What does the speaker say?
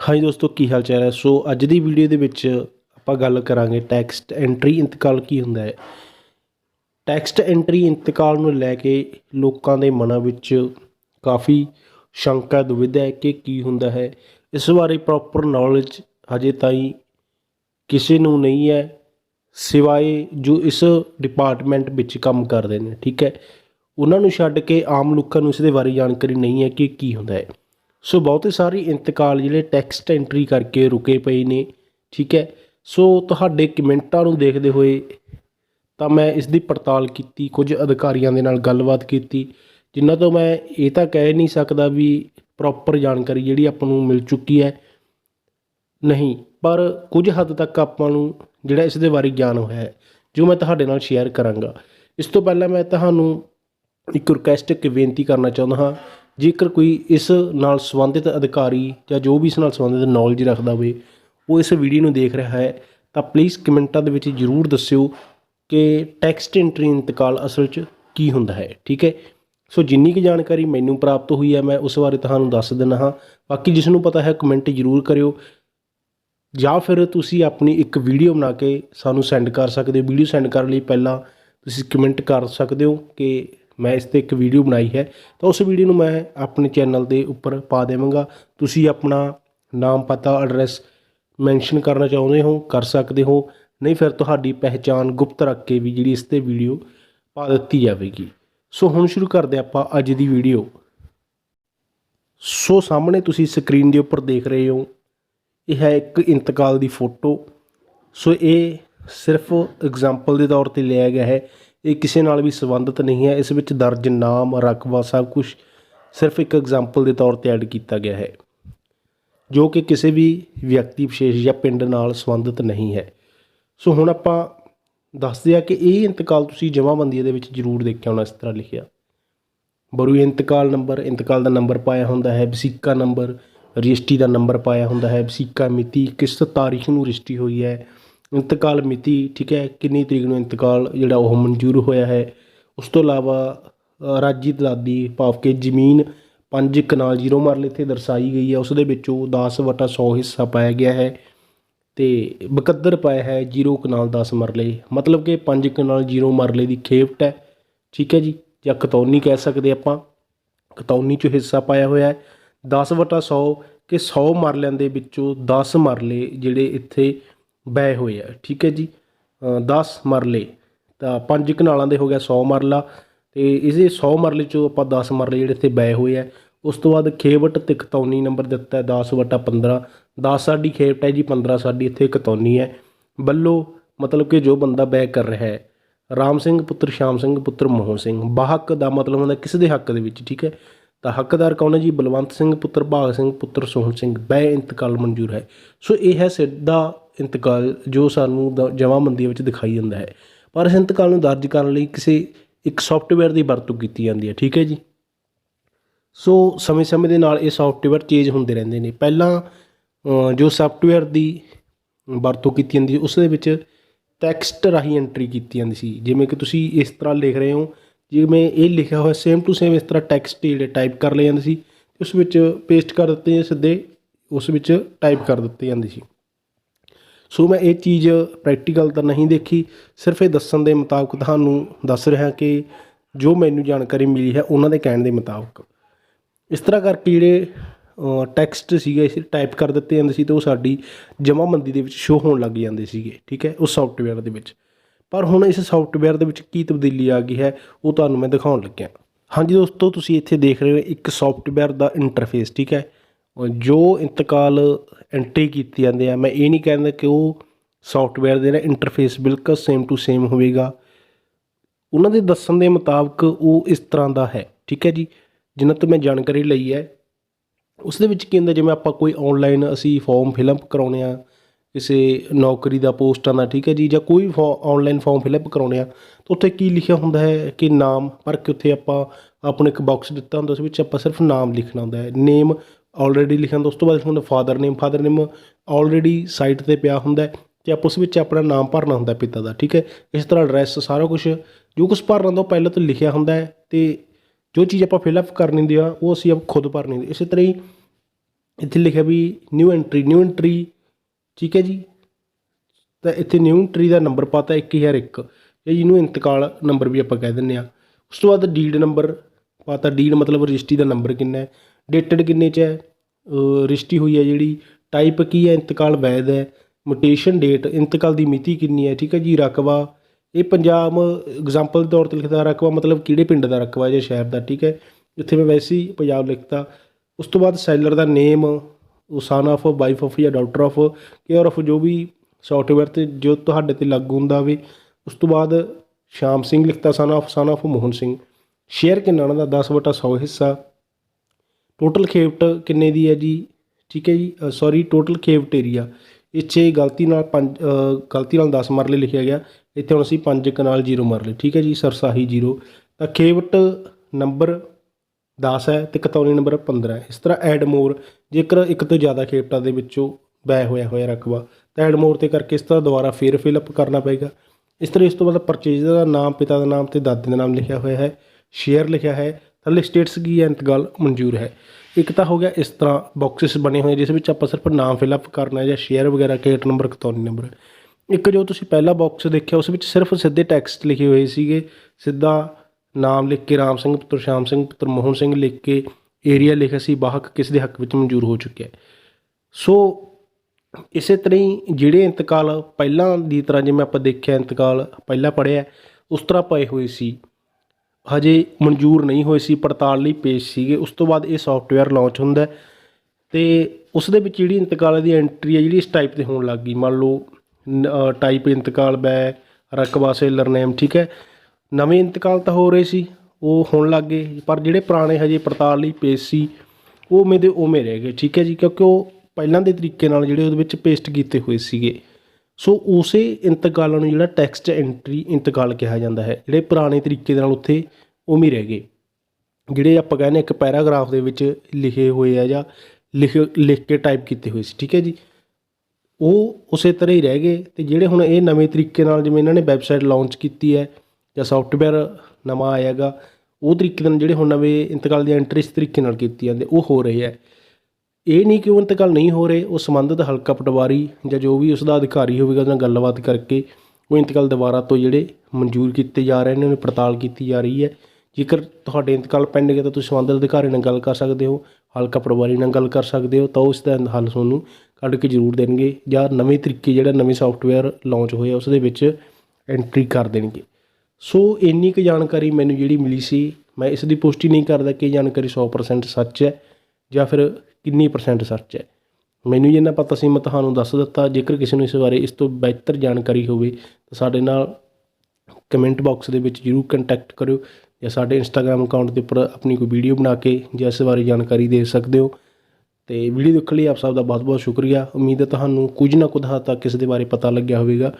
ਹਾਂਜੀ ਦੋਸਤੋ, ਕੀ ਹਾਲ ਚਾਲ ਹੈ? ਸੋ ਅੱਜ ਦੀ ਵੀਡੀਓ ਦੇ ਵਿੱਚ ਆਪਾਂ ਗੱਲ ਕਰਾਂਗੇ ਟੈਕਸਟ ਐਂਟਰੀ ਇੰਤਕਾਲ ਕੀ ਹੁੰਦਾ ਹੈ? ਟੈਕਸਟ ਐਂਟਰੀ ਇੰਤਕਾਲ ਨੂੰ ਲੈ ਕੇ ਲੋਕਾਂ ਦੇ ਮਨਾਂ ਵਿੱਚ ਕਾਫੀ ਸ਼ੰਕਾ ਦੁਵਿਧਾ ਹੈ ਕਿ ਕੀ ਹੁੰਦਾ ਹੈ। ਇਸ ਬਾਰੇ ਪ੍ਰੋਪਰ ਨੌਲੇਜ ਹਜੇ ਤਾਈਂ ਕਿਸੇ ਨੂੰ ਨਹੀਂ ਹੈ, ਸਿਵਾਏ ਜੋ ਇਸ ਡਿਪਾਰਟਮੈਂਟ ਵਿੱਚ ਕੰਮ ਕਰਦੇ ਨੇ, ਠੀਕ ਹੈ? ਉਹਨਾਂ ਨੂੰ ਛੱਡ ਕੇ ਆਮ ਲੋਕਾਂ ਨੂੰ ਇਸ ਦੇ ਬਾਰੇ ਜਾਣਕਾਰੀ ਨਹੀਂ ਹੈ ਕਿ ਕੀ ਹੁੰਦਾ ਹੈ। ਸੋ ਬਹੁਤੇ ਸਾਰੇ ਇੰਤਕਾਲ ਜਿਹੜੇ ਟੈਕਸਟ ਐਂਟਰੀ ਕਰਕੇ ਰੁਕੇ ਪਏ ਨੇ, ਠੀਕ ਹੈ? ਸੋ ਤੁਹਾਡੇ ਕਮੈਂਟਾਂ ਨੂੰ ਦੇਖਦੇ ਹੋਏ ਤਾਂ ਮੈਂ ਇਸ ਦੀ ਪੜਤਾਲ ਕੀਤੀ, ਕੁਝ ਅਧਿਕਾਰੀਆਂ ਦੇ ਨਾਲ ਗੱਲਬਾਤ ਕੀਤੀ, ਜਿਨ੍ਹਾਂ ਤੋਂ ਮੈਂ ਇਹ ਤਾਂ ਕਹਿ ਨਹੀਂ ਸਕਦਾ ਵੀ ਪ੍ਰੋਪਰ ਜਾਣਕਾਰੀ ਜਿਹੜੀ ਆਪਾਂ ਨੂੰ ਮਿਲ ਚੁੱਕੀ ਹੈ। ਨਹੀਂ, ਪਰ ਕੁਝ ਹੱਦ ਤੱਕ ਆਪਾਂ ਨੂੰ ਜਿਹੜਾ ਇਸ ਦੇ ਬਾਰੇ ਗਿਆਨ ਹੋਇਆ ਹੈ, ਜੋ ਮੈਂ ਤੁਹਾਡੇ ਨਾਲ ਸ਼ੇਅਰ ਕਰਾਂਗਾ। ਇਸ ਤੋਂ ਪਹਿਲਾਂ ਮੈਂ ਤੁਹਾਨੂੰ ਇੱਕ ਰਿਕੁਐਸਟ ਇੱਕ ਬੇਨਤੀ ਕਰਨਾ ਚਾਹੁੰਦਾ ਹਾਂ ਜੇਕਰ ਕੋਈ ਇਸ ਨਾਲ ਸੰਬੰਧਿਤ ਅਧਿਕਾਰੀ ਜਾਂ ਜੋ ਵੀ ਇਸ ਨਾਲ ਸੰਬੰਧਿਤ ਨੌਲੇਜ ਰੱਖਦਾ ਹੋਵੇ, ਉਹ ਇਸ ਵੀਡੀਓ ਨੂੰ ਦੇਖ ਰਿਹਾ ਹੈ, ਤਾਂ ਪਲੀਜ਼ ਕਮੈਂਟਾਂ ਦੇ ਵਿੱਚ ਜਰੂਰ ਦੱਸਿਓ ਕਿ ਟੈਕਸਟ ਐਂਟਰੀ ਇੰਤਕਾਲ ਅਸਲ 'ਚ ਕੀ ਹੁੰਦਾ ਹੈ, ਠੀਕ ਹੈ? ਸੋ ਜਿੰਨੀ ਕੁ ਜਾਣਕਾਰੀ ਮੈਨੂੰ ਪ੍ਰਾਪਤ ਹੋਈ ਹੈ, ਮੈਂ ਉਸ ਬਾਰੇ ਤੁਹਾਨੂੰ ਦੱਸ ਦਿੰਦਾ ਹਾਂ। ਬਾਕੀ ਜਿਸ ਨੂੰ ਪਤਾ ਹੈ ਕਮੈਂਟ ਜਰੂਰ ਕਰਿਓ। ਜਾਂ ਫਿਰ ਤੁਸੀਂ ਆਪਣੀ ਇੱਕ ਵੀਡੀਓ ਬਣਾ ਕੇ ਸਾਨੂੰ ਸੈਂਡ ਕਰ ਸਕਦੇ ਹੋ। ਵੀਡੀਓ ਸੈਂਡ ਕਰਨ ਲਈ ਪਹਿਲਾਂ ਤੁਸੀਂ ਕਮੈਂਟ ਕਰ ਸਕਦੇ ਹੋ ਕਿ ਮੈਂ ਇਸ ਤੇ ਇੱਕ ਵੀਡੀਓ ਬਣਾਈ ਹੈ। ਤਾਂ ਉਸ ਵੀਡੀਓ ਨੂੰ ਮੈਂ ਆਪਣੇ ਚੈਨਲ ਦੇ ਉੱਪਰ ਪਾ ਦੇਵਾਂਗਾ। ਤੁਸੀਂ ਆਪਣਾ ਨਾਮ, ਪਤਾ ਐਡਰੈਸ ਮੈਂਸ਼ਨ ਕਰਨਾ ਚਾਹੁੰਦੇ ਹੋ, ਕਰ ਸਕਦੇ ਹੋ। ਨਹੀਂ ਫਿਰ ਤੁਹਾਡੀ ਪਹਿਚਾਣ ਗੁਪਤ ਰੱਖ ਕੇ ਵੀ ਜਿਹੜੀ ਇਸ ਤੇ ਵੀਡੀਓ ਪਾ ਦਿੱਤੀ ਜਾਵੇਗੀ। ਸੋ ਹੁਣ ਸ਼ੁਰੂ ਕਰਦੇ ਆਪਾਂ ਅੱਜ ਦੀ ਵੀਡੀਓ ਸੋ ਸਾਹਮਣੇ ਤੁਸੀਂ ਸਕਰੀਨ ਦੇ ਉੱਪਰ ਦੇਖ ਰਹੇ ਹੋ। ਇਹ ਹੈ ਇੱਕ ਇੰਤਕਾਲ ਦੀ ਫੋਟੋ ਸੋ ਇਹ ਸਿਰਫ ਐਗਜ਼ਾਮਪਲ ਦੇ ਤੌਰ ਤੇ ਲਿਆ ਗਿਆ ਹੈ। ਇਹ ਕਿਸੇ ਨਾਲ ਵੀ ਸੰਬੰਧਿਤ ਨਹੀਂ ਹੈ। ਇਸ ਵਿੱਚ ਦਰਜ ਨਾਮ, ਰਕਬਾ, ਸਭ ਕੁਝ ਸਿਰਫ ਇੱਕ ਐਗਜ਼ਾਮਪਲ ਦੇ ਤੌਰ ਤੇ ਐਡ ਕੀਤਾ ਗਿਆ ਹੈ, ਜੋ ਕਿ ਕਿਸੇ ਵੀ ਵਿਅਕਤੀ ਵਿਸ਼ੇਸ਼ ਜਾਂ ਪਿੰਡ ਨਾਲ ਸੰਬੰਧਿਤ ਨਹੀਂ ਹੈ। ਸੋ ਹੁਣ ਆਪਾਂ ਦੱਸਦੇ ਆ ਕਿ ਇਹ ਇੰਤਕਾਲ ਤੁਸੀਂ ਜਮ੍ਹਾਂਬੰਦੀ ਦੇ ਵਿੱਚ ਜ਼ਰੂਰ ਦੇਖਿਆ ਹੋਣਾ ਇਸ ਤਰ੍ਹਾਂ ਲਿਖਿਆ। ਬਰੂ, ਇੰਤਕਾਲ ਨੰਬਰ, ਇੰਤਕਾਲ ਦਾ ਨੰਬਰ ਪਾਇਆ ਹੁੰਦਾ ਹੈ। ਵਸੀਕਾ ਨੰਬਰ, ਰਜਿਸਟਰੀ ਦਾ ਨੰਬਰ ਪਾਇਆ ਹੁੰਦਾ ਹੈ। ਵਸੀਕਾ ਮਿਤੀ ਕਿਸ ਤਾਰੀਖ ਨੂੰ ਰਜਿਸਟਰੀ ਹੋਈ ਹੈ? ਇੰਤਕਾਲ ਮਿਤੀ, ਠੀਕ ਹੈ, ਕਿੰਨੀ ਤਰੀਕ ਨੂੰ ਇੰਤਕਾਲ ਜਿਹੜਾ ਉਹ ਮਨਜ਼ੂਰ ਹੋਇਆ ਹੈ। ਉਸ ਤੋਂ ਇਲਾਵਾ ਰਾਜੀ ਤਲਾਦੀ ਭਾਵ ਕਿ ਜ਼ਮੀਨ ਪੰਜ ਕਨਾਲ ਜ਼ੀਰੋ ਮਰਲੇ ਇੱਥੇ ਦਰਸਾਈ ਗਈ ਹੈ। ਉਸ ਦੇ ਵਿੱਚੋਂ 10 ਵਟਾ 100 ਹਿੱਸਾ ਪਾਇਆ ਗਿਆ ਹੈ ਤੇ ਬਕੱਦਰ ਪਾਇਆ ਹੈ ਜ਼ੀਰੋ ਕਨਾਲ 10 ਮਰਲੇ। ਮਤਲਬ ਕਿ ਪੰਜ ਕਨਾਲ ਜ਼ੀਰੋ ਮਰਲੇ ਦੀ ਖੇਪਟ ਹੈ, ਠੀਕ ਹੈ ਜੀ, ਜਾਂ ਕਤੌਨੀ ਕਹਿ ਸਕਦੇ ਆਪਾਂ। ਕਤੌਨੀ ਚੋਂ ਹਿੱਸਾ ਪਾਇਆ ਹੋਇਆ ਹੈ। 10 ਵਟਾ 100 ਕਿ 100 ਮਰਲਿਆਂ ਦੇ ਵਿੱਚੋਂ 10 ਮਰਲੇ ਜਿਹੜੇ ਇੱਥੇ ਬੈ ਹੋਏ ਆ। ਠੀਕ ਹੈ ਜੀ? ਅ, 10 ਮਰਲੇ। ਤਾਂ ਪੰਜ ਕਨਾਲਾਂ ਦੇ ਹੋ ਗਿਆ 100 ਮਰਲਾ। ਤੇ ਇਸੇ 100 ਮਰਲੇ ਚੋਂ ਆਪਾਂ 10 ਮਰਲੇ ਜਿਹੜੇ ਇੱਥੇ ਬੈ ਹੋਏ ਆ। ਉਸ ਤੋਂ ਬਾਅਦ ਖੇਵਟ ਤੇ ਕਤੌਨੀ ਨੰਬਰ ਦਿੱਤਾ ਹੈ 10 ਵਟਾ 15 10 ਸਾਡੀ ਖੇਵਟ ਹੈ ਜੀ 15 ਸਾਡੀ ਇੱਥੇ ਕਤੌਨੀ ਹੈ। ਬੱਲੋ ਮਤਲਬ ਕਿ ਜੋ ਬੰਦਾ ਬੈ ਕਰ ਰਿਹਾ ਹੈ। ਰਾਮ ਸਿੰਘ ਪੁੱਤਰ ਸ਼ਾਮ ਸਿੰਘ ਪੁੱਤਰ ਮੋਹਨ ਸਿੰਘ। ਬਾਹਕ ਦਾ ਮਤਲਬ ਹੁੰਦਾ ਕਿਸੇ ਦੇ ਹੱਕ ਦੇ ਵਿੱਚ ਠੀਕ ਹੈ? ਤਾਂ ਹੱਕਦਾਰ ਕੌਣ ਹੈ ਜੀ? ਬਲਵੰਤ ਸਿੰਘ, ਪੁੱਤਰ ਭਾਗ ਸਿੰਘ, ਪੁੱਤਰ ਸੋਹਣ ਸਿੰਘ। ਬੈ ਇੰਤਕਾਲ ਮਨਜ਼ੂਰ ਹੈ। ਸੋ ਇਹ ਹੈ ਸਿੱਧਾ ਇੰਤਕਾਲ ਜੋ ਸਾਨੂੰ ਦ- ਜਮ੍ਹਾਂਬੰਦੀ ਵਿੱਚ ਦਿਖਾਈ ਦਿੰਦਾ ਹੈ। ਪਰ ਇਸ ਇੰਤਕਾਲ ਨੂੰ ਦਰਜ ਕਰਨ ਲਈ ਕਿਸੇ ਇੱਕ ਸੌਫਟਵੇਅਰ ਦੀ ਵਰਤੋਂ ਕੀਤੀ ਜਾਂਦੀ ਹੈ। ਠੀਕ ਹੈ ਜੀ? ਸੋ ਸਮੇਂ-ਸਮੇਂ ਦੇ ਨਾਲ ਇਹ ਸੌਫਟਵੇਅਰ ਚੇਂਜ ਹੁੰਦੇ ਰਹਿੰਦੇ ਨੇ। ਪਹਿਲਾਂ ਜੋ ਸੌਫਟਵੇਅਰ ਦੀ ਵਰਤੋਂ ਕੀਤੀ ਜਾਂਦੀ ਉਸ ਦੇ ਵਿੱਚ ਟੈਕਸਟ ਰਾਹੀਂ ਐਂਟਰੀ ਕੀਤੀ ਜਾਂਦੀ ਸੀ। ਜਿਵੇਂ ਕਿ ਤੁਸੀਂ ਇਸ ਤਰ੍ਹਾਂ ਲਿਖ ਰਹੇ ਹੋ ਜਿਵੇਂ ਇਹ ਲਿਖਿਆ ਹੋਇਆ ਸੇਮ ਟੂ ਸੇਮ ਇਸ ਤਰ੍ਹਾਂ ਟੈਕਸਟ ਜਿਹੜੇ ਟਾਈਪ ਕਰ ਲਏ ਜਾਂਦੇ ਸੀ, ਉਸ ਵਿੱਚ ਪੇਸਟ ਕਰ ਦਿੱਤੇ ਜਾਂ ਸਿੱਧੇ ਉਸ ਵਿੱਚ ਟਾਈਪ ਕਰ ਦਿੱਤੇ ਜਾਂਦੇ ਸੀ। ਸੋ ਮੈਂ ਇਹ ਚੀਜ਼ ਪ੍ਰੈਕਟੀਕਲ ਤਾਂ ਨਹੀਂ ਦੇਖੀ, ਸਿਰਫ ਇਹ ਦੱਸਣ ਦੇ ਮੁਤਾਬਕ ਤੁਹਾਨੂੰ ਦੱਸ ਰਿਹਾ ਕਿ ਜੋ ਮੈਨੂੰ ਜਾਣਕਾਰੀ ਮਿਲੀ ਹੈ ਉਹਨਾਂ ਦੇ ਕਹਿਣ ਦੇ ਮੁਤਾਬਕ। ਇਸ ਤਰ੍ਹਾਂ ਕਰਕੇ ਜਿਹੜੇ ਟੈਕਸਟ ਸੀਗੇ, ਇਸ ਟਾਈਪ ਕਰ ਦਿੱਤੇ ਜਾਂਦੇ ਸੀ ਤੇ ਉਹ ਸਾਡੀ ਜਮ੍ਹਾਂਬੰਦੀ ਦੇ ਵਿੱਚ ਸ਼ੋ ਹੋਣ ਲੱਗ ਜਾਂਦੇ ਸੀਗੇ, ਠੀਕ ਹੈ, ਉਸ ਸੌਫਟਵੇਅਰ ਦੇ ਵਿੱਚ। ਪਰ ਹੁਣ ਇਸ ਸੌਫਟਵੇਅਰ ਦੇ ਵਿੱਚ ਕੀ ਤਬਦੀਲੀ ਆ ਗਈ ਹੈ, ਉਹ ਤੁਹਾਨੂੰ ਮੈਂ ਦਿਖਾਉਣ ਲੱਗਿਆ। ਹਾਂਜੀ ਦੋਸਤੋ, ਤੁਸੀਂ ਇੱਥੇ ਦੇਖ ਰਹੇ ਹੋ ਇੱਕ ਸੌਫਟਵੇਅਰ ਦਾ ਇੰਟਰਫੇਸ ਠੀਕ ਹੈ? ਜੋ ਇੰਤਕਾਲ ਐਂਟਰੀ ਕੀਤੀ ਜਾਂਦੇ ਆ ਮੈਂ ਇਹ ਨਹੀਂ ਕਹਿੰਦਾ ਕਿ ਉਹ ਸੌਫਟਵੇਅਰ ਦੇ ਜਿਹੜਾ ਇੰਟਰਫੇਸ ਬਿਲਕੁਲ ਸੇਮ ਟੂ ਸੇਮ ਹੋਵੇਗਾ। ਉਹਨਾਂ ਦੇ ਦੱਸਣ ਦੇ ਮੁਤਾਬਕ ਉਹ ਇਸ ਤਰ੍ਹਾਂ ਦਾ ਹੈ, ਠੀਕ ਹੈ ਜੀ? ਜਿਨ੍ਹਾਂ ਤੋਂ ਮੈਂ ਜਾਣਕਾਰੀ ਲਈ ਹੈ, ਉਸ ਦੇ ਵਿੱਚ ਕੀ ਹੁੰਦਾ, ਜਿਵੇਂ ਆਪਾਂ ਕੋਈ ਆਨਲਾਈਨ ਅਸੀਂ ਫਾਰਮ ਫਿਲਅਪ ਕਰਾਉਣੇ ਆ ਕਿਸੇ ਨੌਕਰੀ ਦਾ ਪੋਸਟਾਂ ਦਾ, ਠੀਕ ਹੈ ਜੀ, ਜਾਂ ਕੋਈ ਫੋ ਔਨਲਾਈਨ ਫਾਰਮ ਫਿਲਅਪ ਕਰਾਉਣੇ ਆ, ਤਾਂ ਉੱਥੇ ਕੀ ਲਿਖਿਆ ਹੁੰਦਾ ਹੈ ਕਿ ਨਾਮ ਭਰ ਕੇ ਉੱਥੇ ਆਪਾਂ ਆਪਾਂ ਨੂੰ ਇੱਕ ਬਾਕਸ ਦਿੱਤਾ ਹੁੰਦਾ ਉਸ ਵਿੱਚ ਆਪਾਂ ਸਿਰਫ ਨਾਮ ਲਿਖਣਾ ਹੁੰਦਾ ਹੈ ਨੇਮ ਆਲਰੇਡੀ ਲਿਖਿਆ ਹੁੰਦਾ, ਉਸ ਤੋਂ ਬਾਅਦ ਤੁਹਾਨੂੰ father name father name already site ਤੇ ਪਿਆ ਹੁੰਦਾ ਹੈ, ਤੇ ਆਪਾਂ ਉਸ ਵਿੱਚ ਆਪਣਾ ਨਾਮ ਭਰਨਾ ਹੁੰਦਾ ਪਿਤਾ ਦਾ, ਠੀਕ ਹੈ, ਇਸ ਤਰ੍ਹਾਂ ਐਡਰੈਸ ਸਾਰਾ ਕੁਝ ਜੋ ਕੁਝ ਭਰਨਾ ਹੁੰਦਾ ਉਹ ਪਹਿਲਾਂ ਤੋਂ ਲਿਖਿਆ ਹੁੰਦਾ ਹੈ, ਤੇ ਜੋ ਚੀਜ਼ ਆਪਾਂ ਫਿਲ ਅਪ ਕਰਨੀ ਹੁੰਦੀ ਆ, ਉਹ ਅਸੀਂ ਆਪ ਖੁਦ ਭਰਨੀ ਹੁੰਦੀ ਇਸੇ ਤਰ੍ਹਾਂ ਹੀ ਇੱਥੇ ਲਿਖਿਆ ਵੀ ਨਿਊ ਐਂਟਰੀ ਨਿਊ ਐਂਟਰੀ ਠੀਕ ਹੈ ਜੀ? ਤਾਂ ਇੱਥੇ ਨਿਊ ਐਂਟਰੀ ਦਾ ਨੰਬਰ ਪਾਤਾ 1001 ਇਹ ਜਿਹਨੂੰ ਇੰਤਕਾਲ ਨੰਬਰ ਵੀ ਆਪਾਂ ਕਹਿ ਦਿੰਦੇ ਆ ਉਸ ਤੋਂ ਬਾਅਦ ਡੀਡ ਨੰਬਰ ਪਾਤਾ। ਡੀਡ ਮਤਲਬ ਰਜਿਸਟਰੀ ਦਾ ਨੰਬਰ ਕਿੰਨਾ ਹੈ? ਡੇਟਡ ਕਿੰਨੇ ਚ ਹੈ? ਰਜਿਸਟਰੀ ਹੋਈ ਹੈ ਜਿਹੜੀ। ਟਾਈਪ ਕੀ ਹੈ? ਇੰਤਕਾਲ ਵੈਦ ਹੈ। ਮੋਟੇਸ਼ਨ ਡੇਟ ਇੰਤਕਾਲ ਦੀ ਮਿਤੀ ਕਿੰਨੀ ਹੈ? ਠੀਕ ਹੈ ਜੀ? ਰਕਬਾ। ਇਹ ਪੰਜਾਬ ਐਗਜ਼ਾਮਪਲ ਦੇ ਤੌਰ ਤੇ ਲਿਖਦਾ। ਰਕਬਾ ਮਤਲਬ ਕਿਹੜੇ ਪਿੰਡ ਦਾ ਰਕਬਾ ਜਾਂ ਸ਼ਹਿਰ ਦਾ। ਠੀਕ ਹੈ? ਇੱਥੇ ਮੈਂ ਵੈਸੇ ਹੀ ਪੰਜਾਬ ਲਿਖਤਾ। ਉਸ ਤੋਂ ਬਾਅਦ ਸੈਲਰ ਦਾ ਨੇਮ ਉਹ ਸਨ ਆਫ ਵਾਈਫ ਆਫ ਜਾਂ ਡਾਕਟਰ ਆਫ ਕੇਅਰ ਆਫ ਜੋ ਵੀ ਸੌਫਟਵੇਅਰ ਤੇ ਜੋ ਤੁਹਾਡੇ ਤੇ ਲਾਗੂ ਹੁੰਦਾ ਹੋਵੇ, ਉਸ ਤੋਂ ਬਾਅਦ Sham Singh ਲਿਖਤਾ son of son of Mohan Singh. Share ਕਿੰਨਾ ਉਹਨਾਂ ਦਾ? 10 ਵਟਾ 100 ਹਿੱਸਾ। ਟੋਟਲ ਖੇਵਟ ਕਿੰਨੇ ਦੀ ਹੈ ਜੀ? ਠੀਕ ਹੈ ਜੀ? ਸੌਰੀ ਟੋਟਲ ਖੇਵਟ ਏਰੀਆ ਇੱਥੇ ਗਲਤੀ ਨਾਲ ਪੰਜ ਗਲਤੀ ਨਾਲ 10 ਮਰਲੇ ਲਿਖਿਆ ਗਿਆ। ਇੱਥੇ ਹੁਣ ਅਸੀਂ 5 ਕਨਾਲ 0 ਮਰਲੇ ਠੀਕ ਹੈ ਜੀ? ਸਰਸਾਹੀ 0 ਤਾਂ ਖੇਵਟ ਨੰਬਰ 10 ਹੈ ਤੇ ਕਤੌਨੀ ਨੰਬਰ 15 ਹੈ। ਇਸ ਤਰ੍ਹਾਂ ਐਡ ਮੋਰ, ਜੇਕਰ ਇੱਕ ਤੋਂ ਜ਼ਿਆਦਾ ਖੇਪਟਾਂ ਦੇ ਵਿੱਚੋਂ ਬੈ ਹੋਇਆ ਹੋਇਆ ਰਕਬਾ, ਤਾਂ ਐਡ ਮੋਰ ਤੇ ਕਰਕੇ ਇਸ ਤਰ੍ਹਾਂ ਦੁਬਾਰਾ ਫੇਰ ਫਿਲ ਅਪ ਕਰਨਾ ਪਏਗਾ। ਇਸ ਤਰ੍ਹਾਂ ਇਸ ਤੋਂ ਬਾਅਦ ਪਰਚੇਜ਼ ਦਾ ਨਾਮ, ਪਿਤਾ ਦਾ ਨਾਮ ਤੇ ਦਾਦੇ ਦਾ ਨਾਮ ਲਿਖਿਆ ਹੋਇਆ ਹੈ ਸ਼ੇਅਰ ਲਿਖਿਆ ਹੈ, ਥੱਲੇ ਸਟੇਟਸ ਕੀ ਹੈ, ਇੰਤਕਾਲ ਮਨਜ਼ੂਰ ਹੈ। ਇੱਕ ਤਾਂ ਹੋ ਗਿਆ ਇਸ ਤਰ੍ਹਾਂ ਬਾਕਸਸ ਬਣੇ ਹੋਏ, ਜਿਸ ਵਿੱਚ ਆਪਾਂ ਸਿਰਫ ਨਾਮ ਫਿਲ ਅਪ ਕਰਨਾ ਹੈ ਜਾਂ ਸ਼ੇਅਰ ਵਗੈਰਾ ਕੇਟ ਨੰਬਰ ਕਤੌਨੀ ਨੰਬਰ ਇੱਕ ਜੋ ਤੁਸੀਂ ਪਹਿਲਾ ਬਾਕਸ ਦੇਖਿਆ, ਉਸ ਵਿੱਚ ਸਿਰਫ ਸਿੱਧੇ ਟੈਕਸਟ ਲਿਖੇ ਹੋਏ ਸੀਗੇ, ਸਿੱਧਾ ਨਾਮ ਲਿਖ ਕੇ ਰਾਮ ਸਿੰਘ, ਪੁੱਤਰ ਸ਼ਾਮ ਸਿੰਘ, ਪੁੱਤਰ ਮੋਹਨ ਸਿੰਘ ਲਿਖ ਕੇ ਏਰੀਆ ਲਿਖਿਆ ਸੀ ਬਾਹਕ ਕਿਸ ਦੇ ਹੱਕ ਵਿੱਚ ਮਨਜ਼ੂਰ ਹੋ ਚੁੱਕਿਆ ਸੋ ਇਸੇ ਤਰ੍ਹਾਂ ਹੀ ਜਿਹੜੇ ਇੰਤਕਾਲ ਪਹਿਲਾਂ ਦੀ ਤਰ੍ਹਾਂ ਜਿਵੇਂ ਆਪਾਂ ਦੇਖਿਆ ਇੰਤਕਾਲ ਪਹਿਲਾਂ ਪੜਿਆ ਉਸ ਤਰ੍ਹਾਂ ਪਏ ਹੋਏ ਸੀ। ਹਜੇ ਮਨਜ਼ੂਰ ਨਹੀਂ ਹੋਏ ਸੀ, ਪੜਤਾਲ ਲਈ ਪੇਸ਼ ਸੀਗੇ। ਉਸ ਤੋਂ ਬਾਅਦ ਇਹ ਸੌਫਟਵੇਅਰ ਲਾਂਚ ਹੁੰਦਾ ਹੈ ਤੇ ਉਸ ਦੇ ਵਿੱਚ ਜਿਹੜੀ ਇੰਤਕਾਲ ਦੀ ਐਂਟਰੀ ਹੈ, ਜਿਹੜੀ ਇਸ ਟਾਈਪ ਤੇ ਹੋਣ ਲੱਗ ਗਈ। ਮੰਨ ਲਓ ਟਾਈਪ ਇੰਤਕਾਲ ਬੈ, ਰਕਬਾ ਸੇਲਰ ਨੇਮ ਠੀਕ ਹੈ। ਨਵੇਂ ਇੰਤਕਾਲ ਤਾਂ ਹੋ ਰਹੇ ਸੀ, ਉਹ ਹੋਣ ਲੱਗ ਗਏ, ਪਰ ਜਿਹੜੇ ਪੁਰਾਣੇ ਹਜੇ ਪੜਤਾਲ ਲਈ ਪੇਸ਼ ਸੀ, ਉਹ ਉਵੇਂ ਦੇ ਉਵੇਂ ਰਹਿ ਗਏ, ਠੀਕ ਹੈ ਜੀ, ਕਿਉਂਕਿ ਉਹ ਪਹਿਲਾਂ ਦੇ ਤਰੀਕੇ ਨਾਲ ਜਿਹੜੇ ਉਹਦੇ ਵਿੱਚ ਪੇਸਟ ਕੀਤੇ ਹੋਏ ਸੀਗੇ। ਸੋ ਉਸੇ ਇੰਤਕਾਲਾਂ ਨੂੰ ਜਿਹੜਾ ਟੈਕਸਟ ਐਂਟਰੀ ਇੰਤਕਾਲ ਕਿਹਾ ਜਾਂਦਾ ਹੈ, ਜਿਹੜੇ ਪੁਰਾਣੇ ਤਰੀਕੇ ਦੇ ਨਾਲ ਉੱਥੇ ਉਵੇਂ ਰਹਿ ਗਏ। ਜਿਹੜੇ ਆਪਾਂ ਕਹਿੰਦੇ ਇੱਕ ਪੈਰਾਗ੍ਰਾਫ ਦੇ ਵਿੱਚ ਲਿਖੇ ਹੋਏ ਆ ਜਾਂ ਲਿਖ ਲਿਖ ਕੇ ਟਾਈਪ ਕੀਤੇ ਹੋਏ ਸੀ, ਠੀਕ ਹੈ ਜੀ। ਉਹ ਉਸੇ ਤਰ੍ਹਾਂ ਹੀ ਰਹਿ ਗਏ ਤੇ ਜਿਹੜੇ ਹੁਣ ਇਹ ਨਵੇਂ ਤਰੀਕੇ ਨਾਲ ਜਿਵੇਂ ਇਹਨਾਂ ਨੇ ਵੈਬਸਾਈਟ ਲਾਂਚ ਕੀਤੀ ਹੈ ਜਾਂ ਸੌਫਟਵੇਅਰ ਨਵਾਂ ਆਏਗਾ ਉਹ ਤਰੀਕੇ ਨਾਲ ਜਿਹੜੇ ਹੁਣ ਨਵੇਂ ਇੰਤਕਾਲ ਦੀ ਐਂਟਰੀ ਇਸ ਤਰੀਕੇ ਨਾਲ ਕੀਤੀ ਜਾਂਦੇ, ਉਹ ਹੋ ਰਹੇ ਹੈ ਇਹ ਨਹੀਂ ਕਿ ਉਹ ਇੰਤਕਾਲ ਨਹੀਂ ਹੋ ਰਹੇ, ਉਹ ਸੰਬੰਧਿਤ ਹਲਕਾ ਪਟਵਾਰੀ ਜਾਂ ਜੋ ਵੀ ਉਸ ਦਾ ਅਧਿਕਾਰੀ ਹੋਵੇਗਾ, ਉਹਦੇ ਨਾਲ ਗੱਲਬਾਤ ਕਰਕੇ ਉਹ ਇੰਤਕਾਲ ਦੁਬਾਰਾ ਤੋਂ ਜਿਹੜੇ ਮਨਜ਼ੂਰ ਕੀਤੇ ਜਾ ਰਹੇ ਨੇ, ਉਹਨਾਂ ਦੀ ਪੜਤਾਲ ਕੀਤੀ ਜਾ ਰਹੀ ਹੈ। ਜੇਕਰ ਤੁਹਾਡੇ ਇੰਤਕਾਲ ਪੈਂਡਿੰਗ ਹੈ ਤਾਂ ਤੁਸੀਂ ਸੰਬੰਧਿਤ ਅਧਿਕਾਰੀ ਨਾਲ ਗੱਲ ਕਰ ਸਕਦੇ ਹੋ, ਹਲਕਾ ਪਟਵਾਰੀ ਨਾਲ ਗੱਲ ਕਰ ਸਕਦੇ ਹੋ, ਤਾਂ ਉਸ ਦਾ ਹੱਲ ਤੁਹਾਨੂੰ ਕੱਢ ਕੇ ਜ਼ਰੂਰ ਦੇਣਗੇ ਜਾਂ ਨਵੇਂ ਤਰੀਕੇ ਜਿਹੜਾ ਨਵੇਂ ਸੌਫਟਵੇਅਰ ਲਾਂਚ ਹੋਇਆ, ਉਸ ਦੇ ਵਿੱਚ ਐਂਟਰੀ ਕਰ ਦੇਣਗੇ। ਸੋ ਇੰਨੀ ਕੁ ਜਾਣਕਾਰੀ ਮੈਨੂੰ ਜਿਹੜੀ ਮਿਲੀ ਸੀ, ਮੈਂ ਇਸ ਦੀ ਪੁਸ਼ਟੀ ਨਹੀਂ ਕਰਦਾ ਕਿ ਇਹ ਜਾਣਕਾਰੀ 100% ਸੱਚ ਹੈ ਜਾਂ ਫਿਰ ਕਿੰਨੀ ਪਰਸੈਂਟ ਸੱਚ ਹੈ। ਮੈਨੂੰ ਜਿੰਨਾ ਪਤਾ ਸੀ, ਮੈਂ ਤੁਹਾਨੂੰ ਦੱਸ ਦਿੱਤਾ, ਜੇਕਰ ਕਿਸੇ ਨੂੰ ਇਸ ਬਾਰੇ ਇਸ ਤੋਂ ਬਿਹਤਰ ਜਾਣਕਾਰੀ ਹੋਵੇ, ਤਾਂ ਸਾਡੇ ਨਾਲ ਕਮੈਂਟ ਬਾਕਸ ਦੇ ਵਿੱਚ ਜਰੂਰ ਕੰਟੈਕਟ ਕਰਿਓ ਜਾਂ ਸਾਡੇ ਇੰਸਟਾਗ੍ਰam ਅਕਾਊਂਟ ਦੇ ਉੱਪਰ ਆਪਣੀ ਕੋਈ ਵੀਡੀਓ ਬਣਾ ਕੇ ਜਾਂ ਇਸ ਬਾਰੇ ਜਾਣਕਾਰੀ ਦੇ ਸਕਦੇ ਹੋ। ਤੇ ਵੀਡੀਓ ਦੇਖਣ ਲਈ ਆਪ ਸਭ ਦਾ ਬਹੁਤ ਬਹੁਤ ਸ਼ੁਕਰੀਆ। ਉਮੀਦ ਹੈ ਤੁਹਾਨੂੰ ਕੁਝ ਨਾ ਕੁਝ ਹੱਦ ਤੱਕ ਇਸ ਦੇ ਬਾਰੇ ਪਤਾ ਲੱਗਿਆ ਹੋਵੇਗਾ।